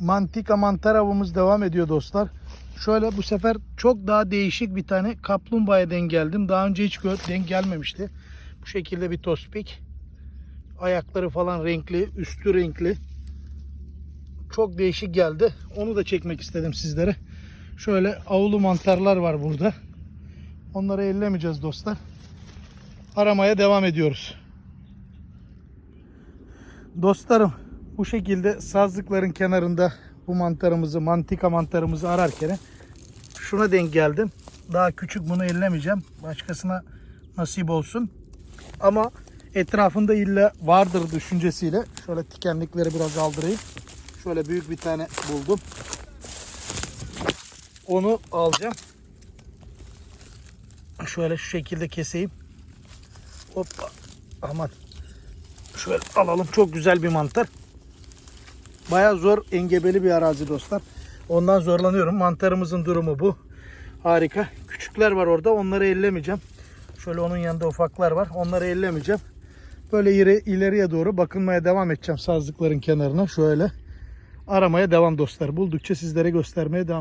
mantika mantar avımız devam ediyor dostlar. Şöyle bu sefer çok daha değişik bir tane kaplumbağaya denk geldim. Daha önce hiç denk gelmemişti. Bu şekilde bir tospik. Ayakları falan renkli, üstü renkli. Çok değişik geldi. Onu da çekmek istedim sizlere. Şöyle avlu mantarlar var burada. Onları ellemeyeceğiz dostlar. Aramaya devam ediyoruz. Dostlarım bu şekilde sazlıkların kenarında bu mantarımızı, mantika mantarımızı ararken şuna denk geldim. Daha küçük bunu ellemeyeceğim. Başkasına nasip olsun. Ama etrafında illa vardır düşüncesiyle şöyle tikenlikleri biraz aldırayım. Şöyle büyük bir tane buldum. Onu alacağım. Şöyle şu şekilde keseyim. Hoppa. Aman. Şöyle alalım. Çok güzel bir mantar. Baya zor engebeli bir arazi dostlar. Ondan zorlanıyorum. Mantarımızın durumu bu. Harika. Küçükler var orada. Onları ellemeyeceğim. Şöyle onun yanında ufaklar var. Onları ellemeyeceğim. Böyle ileri, ileriye doğru bakınmaya devam edeceğim sazlıkların kenarına. Şöyle aramaya devam dostlar. Buldukça sizlere göstermeye devam